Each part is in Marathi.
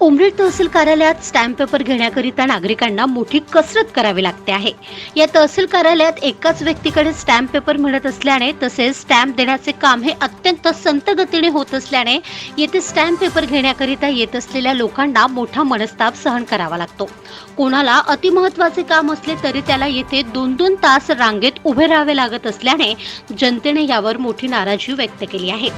उमरेड तहसील कार्यालयात स्टॅम्प पेपर घेण्याकरिता नागरिकांना मोठी कसरत करावी लागते आहे. या तहसील कार्यालयात एकाच व्यक्तीकडे स्टॅम्प पेपर मिळत असल्याने तसेच स्टॅम्प देण्याचे काम हे अत्यंत संत गतीने होत असल्याने येथे स्टॅम्प पेपर घेण्याकरिता येत असलेल्या लोकांना मोठा मनस्ताप सहन करावा लागतो. कोणाला अतिमहत्वाचे काम असले तरी त्याला येथे दोन दोन तास रांगेत उभे राहावे लागत असल्याने जनतेने यावर मोठी नाराजी व्यक्त केली आहे.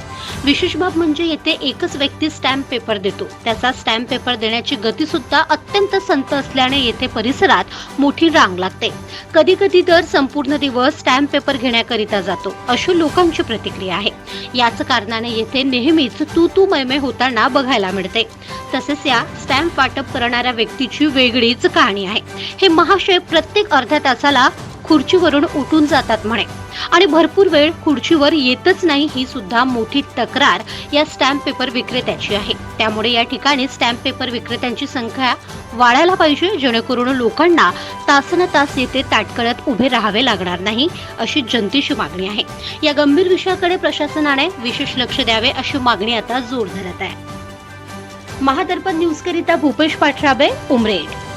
विशेष बाब म्हणजे येथे एकच व्यक्ती स्टॅम्प पेपर देतो. त्याचा स्टॅम्प पेपर देण्याची गती सुद्धा अत्यंत संत असल्याने येथे परिसरात मोठी रांग लागते. कधी कधी तर संपूर्ण दिवस स्टॅम्प पेपर घेण्याकरिता जातो. अशी लोकांची प्रतिक्रिया आहे. याच कारणाने येथे नेहमीच तू तू मैमे होताना बघायला मिळते. तसेच या स्टॅम्प वाटप करणाऱ्या व्यक्तीची वेगळीच कहाणी आहे. हे महाशय प्रत्येक अर्ध्या तासाला खुर्चीवरून उठून जातात म्हणे. आणि भरपूर वेळ खुर्चीवर येतच नाही ही सुद्धा मोठी तक्रार या स्टॅम्प पेपर विक्रेत्याची आहे. त्यामुळे या ठिकाणी स्टॅम्प पेपर विक्रेत्यांची संख्या वाढायला पाहिजे जेणेकरून लोकांना तासन तास येथे ताटकळत उभे राहावे लागणार नाही अशी जनतेची मागणी आहे. या गंभीर विषयाकडे प्रशासनाने विशेष लक्ष द्यावे अशी मागणी आता जोर धरत आहे. महादर्पण न्यूज करिता भूपेश पाठराबे उमरेड.